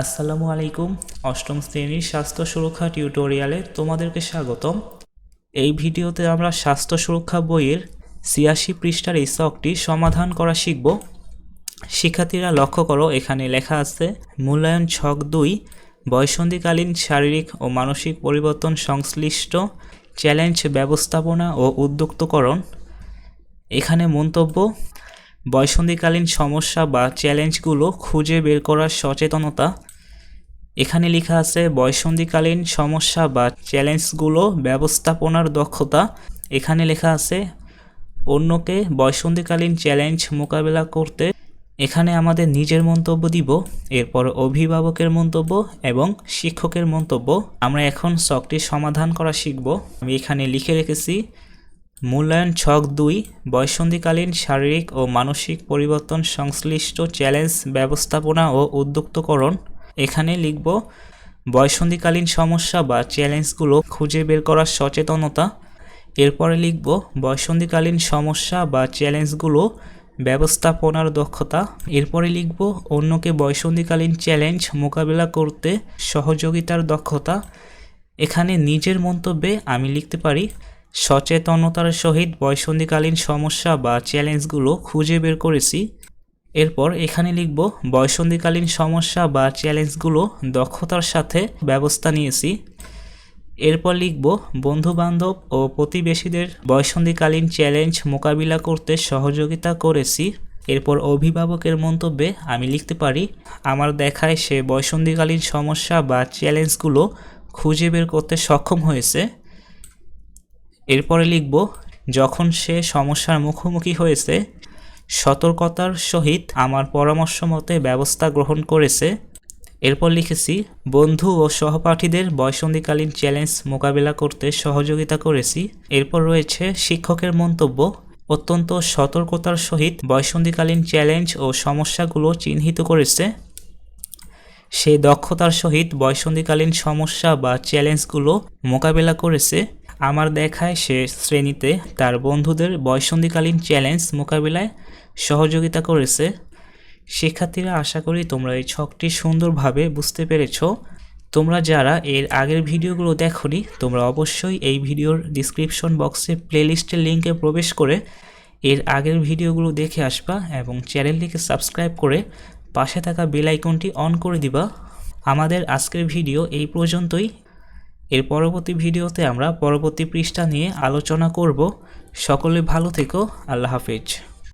আসসালামু আলাইকুম, অষ্টম শ্রেণির স্বাস্থ্য সুরক্ষা টিউটোরিয়ালে তোমাদেরকে স্বাগতম। এই ভিডিওতে আমরা স্বাস্থ্য সুরক্ষা বইয়ের ছিয়াশি পৃষ্ঠার এই শখটি সমাধান করা শিখব। শিক্ষার্থীরা লক্ষ্য করো, এখানে লেখা আছে, মূল্যায়ন ছক দুই, বয়সন্ধিকালীন শারীরিক ও মানসিক পরিবর্তন সংশ্লিষ্ট, চ্যালেঞ্জ ব্যবস্থাপনা ও উদ্যুক্তকরণ। এখানে মন্তব্য, বয়সন্ধিকালীন সমস্যা বা চ্যালেঞ্জগুলো খুঁজে বের করার সচেতনতা এখানে লেখা আছে, বয়সন্ধিকালীন সমস্যা বা চ্যালেঞ্জগুলো ব্যবস্থাপনার দক্ষতা। এখানে লেখা আছে, অন্যকে বয়সন্ধিকালীন চ্যালেঞ্জ মোকাবেলা করতে। এখানে আমাদের নিজের মন্তব্য দিব, এরপর অভিভাবকের মন্তব্য এবং শিক্ষকের মন্তব্য। আমরা এখন শখটির সমাধান করা শিখব। আমি এখানে লিখে রেখেছি, মূল্যায়ন ছক দুই, বয়সন্ধিকালীন শারীরিক ও মানসিক পরিবর্তন সংশ্লিষ্ট চ্যালেঞ্জ ব্যবস্থাপনা ও উদ্যুক্তকরণ। এখানে লিখব, বয়সন্ধিকালীন সমস্যা বা চ্যালেঞ্জগুলো খুঁজে বের করার সচেতনতা। এরপরে লিখব, বয়সন্ধিকালীন সমস্যা বা চ্যালেঞ্জগুলো, ব্যবস্থাপনার দক্ষতা। এরপরে লিখব, অন্যকে বয়সন্ধিকালীন চ্যালেঞ্জ মোকাবেলা করতে সহযোগিতার দক্ষতা। এখানে নিজের মন্তব্যে আমি লিখতে পারি, সচেতনতার সহিত বয়সন্ধিকালীন সমস্যা বা চ্যালেঞ্জগুলো খুঁজে বের করেছি। এরপর এখানে লিখব, বয়সন্ধিকালীন সমস্যা বা চ্যালেঞ্জগুলো দক্ষতার সাথে ব্যবস্থা নিয়েছি। এরপর লিখব, বন্ধুবান্ধব ও প্রতিবেশীদের বয়সন্ধিকালীন চ্যালেঞ্জ মোকাবিলা করতে সহযোগিতা করেছি। এরপর অভিভাবকের মন্তব্যে আমি লিখতে পারি, আমার দেখায় সে বয়সন্ধিকালীন সমস্যা বা চ্যালেঞ্জগুলো খুঁজে বের করতে সক্ষম হয়েছে। এরপরে লিখব, যখন সে সমস্যার মুখোমুখি হয়েছে সতর্কতার সহিত আমার পরামর্শ মতে ব্যবস্থা গ্রহণ করেছে। এরপর লিখেছি, বন্ধু ও সহপাঠীদের বয়সন্ধিকালীন চ্যালেঞ্জ মোকাবেলা করতে সহযোগিতা করেছি। এরপর রয়েছে, শিক্ষকের মন্তব্য, অত্যন্ত সতর্কতার সহিত বয়সন্ধিকালীন চ্যালেঞ্জ ও সমস্যাগুলো চিহ্নিত করেছে। সে দক্ষতার সহিত বয়সন্ধিকালীন সমস্যা বা চ্যালেঞ্জগুলো মোকাবেলা করেছে। আমার দেখায় সে শ্রেণীতে তার বন্ধুদের বয়সন্ধিকালীন চ্যালেঞ্জ মোকাবিলায় সহযোগিতা করেছে। শিক্ষার্থীরা, আশা করি তোমরা এই ছকটি সুন্দরভাবে বুঝতে পেরেছ। তোমরা যারা এর আগের ভিডিওগুলো দেখোনি, তোমরা অবশ্যই এই ভিডিওর ডিসক্রিপশন বক্সে প্লেলিস্টের লিঙ্কে প্রবেশ করে এর আগের ভিডিওগুলো দেখে আসবা এবং চ্যানেলটিকে সাবস্ক্রাইব করে পাশে থাকা বেল আইকনটি অন করে দিবা। আমাদের আজকের ভিডিও এই পর্যন্তই। এর পরবর্তী ভিডিওতে আমরা পরবর্তী পৃষ্ঠা নিয়ে আলোচনা করব। সকলে ভালো থেকো। আল্লাহ হাফেজ।